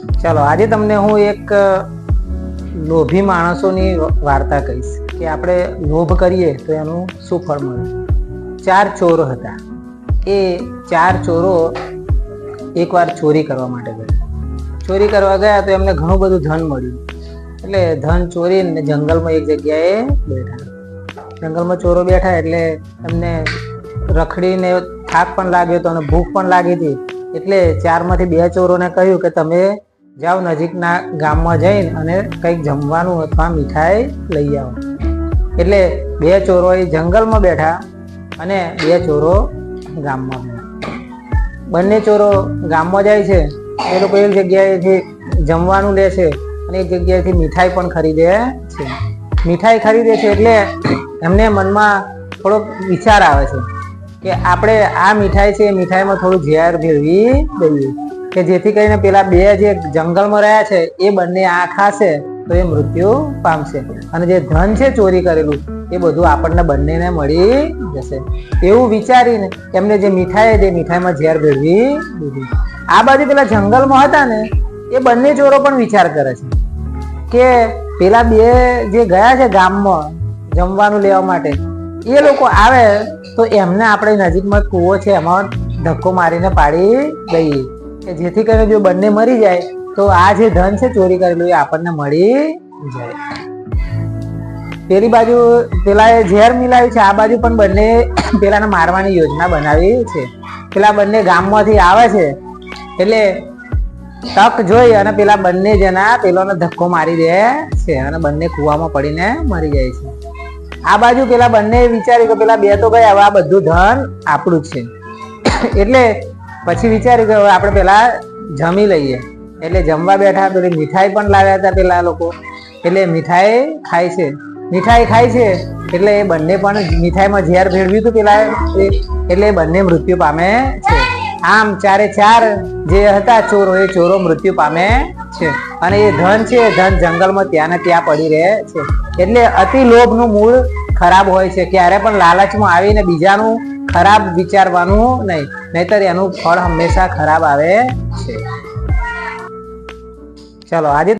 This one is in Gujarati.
ચાલો, આજે તમને હું એક લોભી માણસોની વાર્તા કહીશ કે આપણે લોભ કરીએ તો એનું શું ફળ મળે? ચાર ચોરો હતા. એ ચાર ચોરો એકવાર ચોરી કરવા માટે ગયા. ચોરી કરવા ગયા તો એમને ઘણું બધું ધન મળ્યું. એટલે ધન ચોરીને જંગલમાં એક જગ્યાએ બેઠા. જંગલમાં ચોરો બેઠા એટલે એમને રખડીને થાક પણ લાગ્યો હતો અને ભૂખ પણ લાગી હતી. એટલે ચારમાંથી બે ચોરોને કહ્યું કે તમે જાઓ નજીકના ગામમાં જઈને અને કંઈક જમવાનું અથવા મીઠાઈ લઈ આવો. એટલે બે ચોરો એ જંગલમાં બેઠા અને બે ચોરો ગામમાં બેઠા. બંને ચોરો ગામમાં જાય છે, એ લોકો એક જગ્યાએથી જમવાનું લે છે અને એક જગ્યાએથી મીઠાઈ પણ ખરીદે છે. મીઠાઈ ખરીદે છે એટલે એમને મનમાં થોડોક વિચાર આવે છે કે આપણે આ મીઠાઈ છે એ મીઠાઈમાં થોડું ઝેર ભેળવી દઈએ. કે જેથી કરીને પેલા બે જે જંગલમાં રહ્યા છે, એ બંને આ ખાશે તો એ મૃત્યુ પામશે. અને જે ધન છે ચોરી કરેલું, એ બધું આપણને બંનેને મળી જશે. એવું વિચારીને એમને જે મીઠાઈ જે મીઠાઈમાં ઝેર ભેળવી દીધી. આ બાજુ પેલા જંગલમાં હતા ને, એ બંને ચોરો પણ વિચાર કરે છે કે પેલા બે જે ગયા છે ગામમાં જમવાનું લેવા માટે, એ લોકો આવે તો એમને આપણે નજીકમાં કૂવો છે, એમાં ધક્કો મારીને પાડી દઈએ. કે જેથી કરીને જો બંને મરી જાય, તો આ જે ધન છે ચોરી કરેલું, એ આપણને મળી જાય. પેલી બાજુ, પેલા ઝેર મિલાવ્યું છે, આ બાજુ પણ બંને પેલાને મારવાની યોજના બનાવી છે. પેલા બંને ગામમાંથી આવે છે, એટલે તક જોઈ અને પેલા બંને જણા પેલોને ધક્કો મારી દે છે અને બંને કૂવામાં પડીને મરી જાય છે. આ બાજુ પેલા બંને વિચાર્યું કે પેલા બે તો ગયા આ બધું ધન આપણું જ છે. એટલે પછી વિચાર્યું કે હવે આપણે પેલા જમી લઈએ. એટલે જમવા બેઠા પેલી મીઠાઈ પણ લાવ્યા હતા પેલા લોકો. એટલે મીઠાઈ ખાય છે. મીઠાઈ ખાય છે. એટલે એ બંને પણ મીઠાઈમાં ઝેર ભેળવ્યું હતું પેલા એટલે બંને મૃત્યુ પામે છે. આમ ચારે ચાર જે હતા ચોરો, એ ચોરો મૃત્યુ પામે છે. અને એ ધન છે ધન જંગલમાં ત્યાં ને ત્યાં પડી રહે છે. એટલે અતિ લોભનું મૂળ ખરાબ હોય છે. ક્યારે પણ લાલચમાં આવીને બીજાનું ખરાબ વિચારવાનું નહીં. નહીતર એનું ફળ હંમેશા ખરાબ આવે છે. ચલો આજે